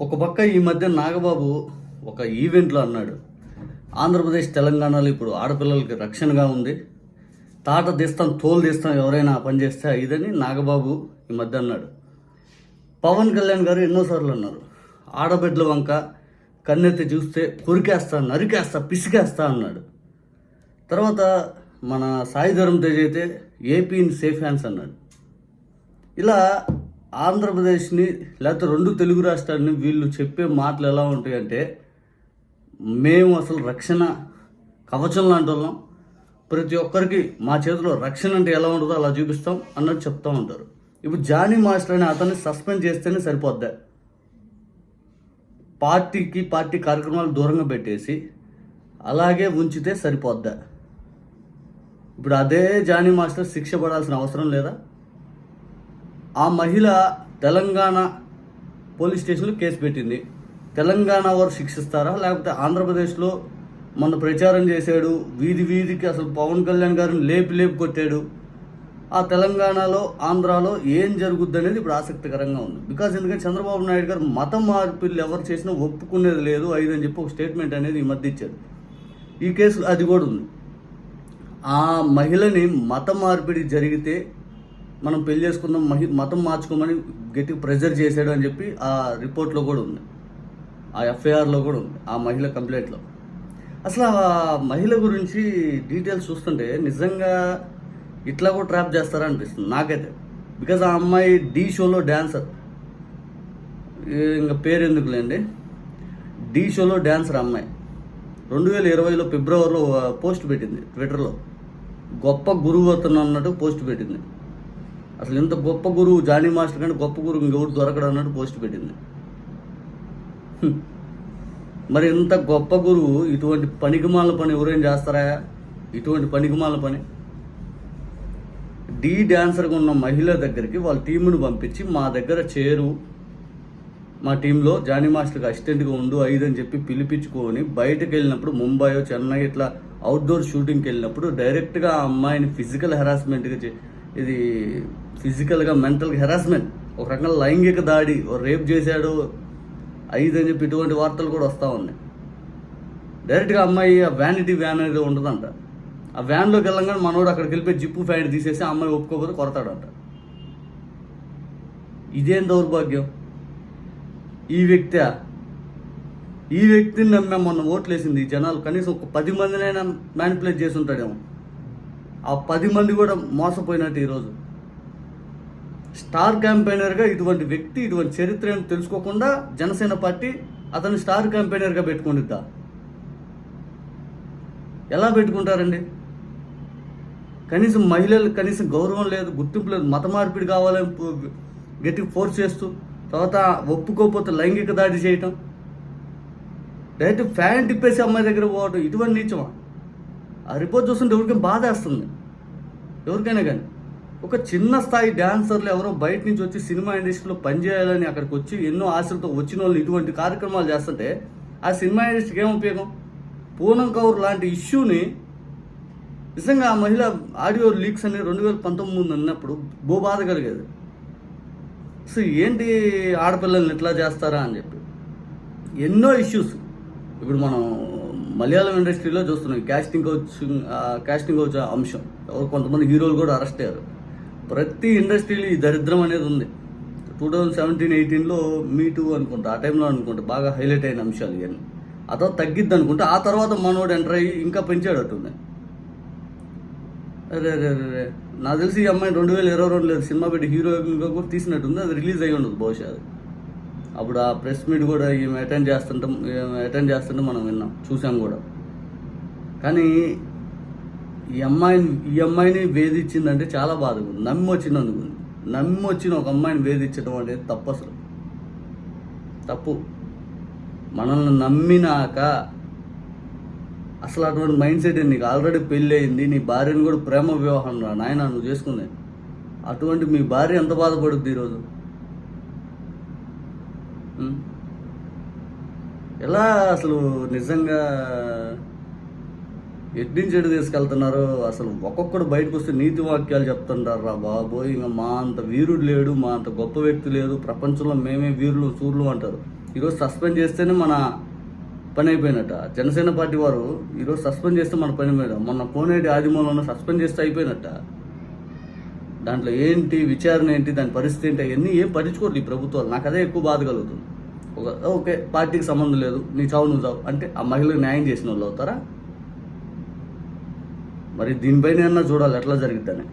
ఒక పక్క ఈ మధ్య నాగబాబు ఒక ఈవెంట్లో అన్నాడు. ఆంధ్రప్రదేశ్ తెలంగాణలో ఇప్పుడు ఆడపిల్లలకి రక్షణగా ఉంది. తాట తీస్తాం తోలు తీస్తాం ఎవరైనా పని చేస్తే ఇదని నాగబాబు ఈ మధ్య అన్నాడు. పవన్ కళ్యాణ్ గారు ఎన్నోసార్లు అన్నారు. ఆడబిడ్డల వంక కన్నెత్తి చూస్తే కొరికేస్తా నరికేస్తా పిసికేస్తా అన్నాడు. తర్వాత మన సాయి ధరం తేజ్ అయితే సేఫ్ హ్యాండ్స్ అన్నాడు. ఇలా ఆంధ్రప్రదేశ్ని లేకపోతే రెండు తెలుగు రాష్ట్రాలని వీళ్ళు చెప్పే మాటలు ఎలా ఉంటాయంటే మేము అసలు రక్షణ కవచం లాంటి వాళ్ళం. ప్రతి ఒక్కరికి మా చేతిలో రక్షణ అంటే ఎలా ఉంటుందో అలా చూపిస్తాం అన్నట్టు చెప్తూ ఉంటారు. ఇప్పుడు జానీ మాస్టర్ అని అతన్ని సస్పెండ్ చేస్తేనే సరిపోద్ది. పార్టీకి పార్టీ కార్యక్రమాలు దూరంగా పెట్టేసి అలాగే ఉంచితే సరిపోద్దా. ఇప్పుడు అదే జానీ మాస్టర్ శిక్ష పడాల్సిన అవసరం లేదా? ఆ మహిళ తెలంగాణ పోలీస్ స్టేషన్లో కేసు పెట్టింది. తెలంగాణ వారు శిక్షిస్తారా? లేకపోతే ఆంధ్రప్రదేశ్లో మొన్న ప్రచారం చేశాడు. వీధి వీధికి అసలు పవన్ కళ్యాణ్ గారిని లేపి లేపి కొట్టాడు. ఆ తెలంగాణలో ఆంధ్రాలో ఏం జరుగుద్ది అనేది ఇప్పుడు ఆసక్తికరంగా ఉంది. బికాజ్ ఎందుకంటే చంద్రబాబు నాయుడు గారు మతం మార్పులు ఎవరు చేసినా ఒప్పుకునేది లేదు. ఐదు అని చెప్పి ఒక స్టేట్మెంట్ అనేది ఈ మధ్య ఇచ్చారు. ఈ కేసు అది కూడా ఉంది. ఆ మహిళని మత మార్పిడి జరిగితే మనం పెళ్ళి చేసుకుందాం మహి మతం మార్చుకోమని గట్టి ప్రెజర్ చేశాడు అని చెప్పి ఆ రిపోర్ట్లో కూడా ఉంది. ఆ ఎఫ్ఐఆర్లో కూడా ఉంది ఆ మహిళ కంప్లైంట్లో. అసలు ఆ మహిళ గురించి డీటెయిల్స్ చూస్తుంటే నిజంగా ఇట్లా కూడా ట్రాప్ చేస్తారా అనిపిస్తుంది నాకైతే. బికాజ్ ఆ అమ్మాయి డీ షోలో డ్యాన్సర్ ఇంకా పేరు ఎందుకులేండి డీ షోలో డ్యాన్సర్ అమ్మాయి. రెండు వేల ఇరవైలో ఫిబ్రవరిలో పోస్ట్ పెట్టింది ట్విట్టర్లో. గొప్ప గురువు అతను అన్నట్టు పోస్ట్ పెట్టింది. అసలు ఇంత గొప్ప గురువు జానీ మాస్టర్ కంటే గొప్ప గురువు ఇంకెవరు దొరకడం అన్నట్టు పోస్ట్ పెట్టింది. మరి ఇంత గొప్ప గురువు ఇటువంటి పనికిమాల పని ఎవరేం చేస్తారా? ఇటువంటి పనికిమాల పని? డీ డాన్సర్గా ఉన్న మహిళ దగ్గరికి వాళ్ళ టీమును పంపించి మా దగ్గర చేరు. మా టీంలో జానీ మాస్టర్కి అసిస్టెంట్గా ఉండు ఐదు అని చెప్పి పిలిపించుకొని బయటకు వెళ్ళినప్పుడు ముంబై చెన్నై ఇట్లా అవుట్డోర్ షూటింగ్కి వెళ్ళినప్పుడు డైరెక్ట్గా ఆ అమ్మాయిని ఫిజికల్ హెరాస్మెంట్గా చే- ఇది ఫిజికల్గా మెంటల్ హెరాస్మెంట్. ఒక రకంగా లైంగిక దాడి ఓ రేప్ చేశాడు ఐదు అని చెప్పి ఇటువంటి వార్తలు కూడా వస్తూ ఉన్నాయి. డైరెక్ట్గా అమ్మాయి ఆ వ్యానిటీ వ్యాన్ అనేది ఉంటుందంట ఆ వ్యాన్లోకి వెళ్ళంగానే మనోడు అక్కడికి వెళ్ళిపోయి జిప్పు ప్యాంట్ తీసేసి ఆ అమ్మాయి ఒప్పుకోకపోతే కొడతాడంట. ఇదేం దౌర్భాగ్యం? ఈ వ్యక్తి ఈ వ్యక్తిని నమ్మే మొన్న ఓట్లేసింది ఈ జనాలు. కనీసం ఒక పది మందినైనా మ్యానిపులేట్ చేసి ఉంటాడేమో. ఆ పది మంది కూడా మోసపోయినట్టు ఈరోజు. స్టార్ క్యాంపెయినర్గా ఇటువంటి వ్యక్తి ఇటువంటి చరిత్రను తెలుసుకోకుండా జనసేన పార్టీ అతను స్టార్ క్యాంపెయినర్గా పెట్టుకుంటుందా? ఎలా పెట్టుకుంటారండి? కనీసం మహిళలు కనీసం గౌరవం లేదు గుర్తింపు లేదు మత మార్పిడి కావాలని పు- గట్టిగా ఫోర్స్ చేస్తూ తర్వాత ఒప్పుకోకపోతే లైంగిక దాడి చేయటం. డైరెక్ట్ ఫ్యాన్ తిప్పేసి అమ్మాయి దగ్గర పోవడం ఇటువంటి నీచమా? ఆ రిపోర్ట్ చూస్తుంటే ఎవరికైనా బాధ వేస్తుంది ఎవరికైనా కానీ. ఒక చిన్న స్థాయి డాన్సర్లు ఎవరో బయట నుంచి వచ్చి సినిమా ఇండస్ట్రీలో పనిచేయాలని అక్కడికి వచ్చి ఎన్నో ఆశలతో వచ్చిన వాళ్ళు ఇటువంటి కార్యక్రమాలు చేస్తుంటే ఆ సినిమా ఇండస్ట్రీకి ఏం ఉపయోగం? పూనం కౌర్ లాంటి ఇష్యూని నిజంగా ఆ మహిళ ఆడియో లీక్స్ అని రెండు వేల పంతొమ్మిది అన్నప్పుడు బో బాధ కలిగేది. సో ఏంటి ఆడపిల్లల్ని ఎట్లా చేస్తారా అని చెప్పి. ఎన్నో ఇష్యూస్. ఇప్పుడు మనం మలయాళం ఇండస్ట్రీలో చూస్తున్నాం కాస్టింగ్ కౌచ్ కాస్టింగ్ కౌచ్ అంశం. ఎవరు కొంతమంది హీరోలు కూడా అరెస్ట్ అయ్యారు. ప్రతి ఇండస్ట్రీలో ఈ దరిద్రం అనేది ఉంది. టూ థౌజండ్ సెవెంటీన్ ఎయిటీన్లో మీ టూ అనుకుంటా ఆ టైంలో అనుకుంటా బాగా హైలైట్ అయిన అంశాలు ఇవన్నీ. అదో తగ్గిద్ది అనుకుంటే ఆ తర్వాత మనోడు ఎంటర్ అయ్యి ఇంకా పెంచాడు అట్టుంది అరే అరే అరే అరే. నాకు తెలిసి ఈ అమ్మాయి రెండు వేల ఇరవై రెండులో సినిమా పెట్టి హీరోయిన్గా కూడా తీసినట్టుంది అది రిలీజ్ అయ్యి ఉండదు బహుశా అది. అప్పుడు ఆ ప్రెస్ మీట్ కూడా ఈమె అటెండ్ చేస్తుంటాం అటెండ్ చేస్తుంటే మనం విన్నాం చూసాం కూడా. కానీ ఈ అమ్మాయిని ఈ అమ్మాయిని వేధించిందంటే చాలా బాధగా ఉంది నమ్మి వచ్చినందుకు నమ్మి వచ్చిన ఒక అమ్మాయిని వేధించడం అనేది తప్పు అసలు తప్పు. మనల్ని నమ్మినాక అసలు అటువంటి మైండ్ సెట్ నీకు ఆల్రెడీ పెళ్ళి అయింది నీ భార్యను కూడా ప్రేమ వివాహం రా నాయన నువ్వు చేసుకుంది. అటువంటి మీ భార్య ఎంత బాధపడుద్ది ఈరోజు? ఎలా అసలు నిజంగా ఎడ్డించి ఎడు తీసుకెళ్తున్నారు? అసలు ఒక్కొక్కడు బయటకు వస్తే నీతి వాక్యాలు చెప్తుంటారు రా బాబోయ్ ఇంకా మా అంత వీరుడు లేడు మా అంత గొప్ప వ్యక్తి లేదు ప్రపంచంలో మేమే వీరులు సూర్యులు అంటారు. ఈరోజు సస్పెండ్ చేస్తేనే మన పని అయిపోయినట్ట. జనసేన పార్టీ వారు ఈరోజు సస్పెండ్ చేస్తే మన పని మీద మొన్న కోనేటి ఆదిమూలంలో సస్పెండ్ చేస్తే అయిపోయినట్ట. దాంట్లో ఏంటి విచారణ ఏంటి దాని పరిస్థితి ఏంటి అవన్నీ ఏం పట్టించుకోవట్లేదు ఈ ప్రభుత్వాలు. నాకు అదే ఎక్కువ బాధ కలుగుతుంది. ఒక ఓకే పార్టీకి సంబంధం లేదు నీ చావు నువ్వు చావు. అంటే ఆ మహిళకు న్యాయం చేసిన వాళ్ళు అవుతారా? మరి దీనిపైన చూడాలి ఎట్లా జరిగిద్దని.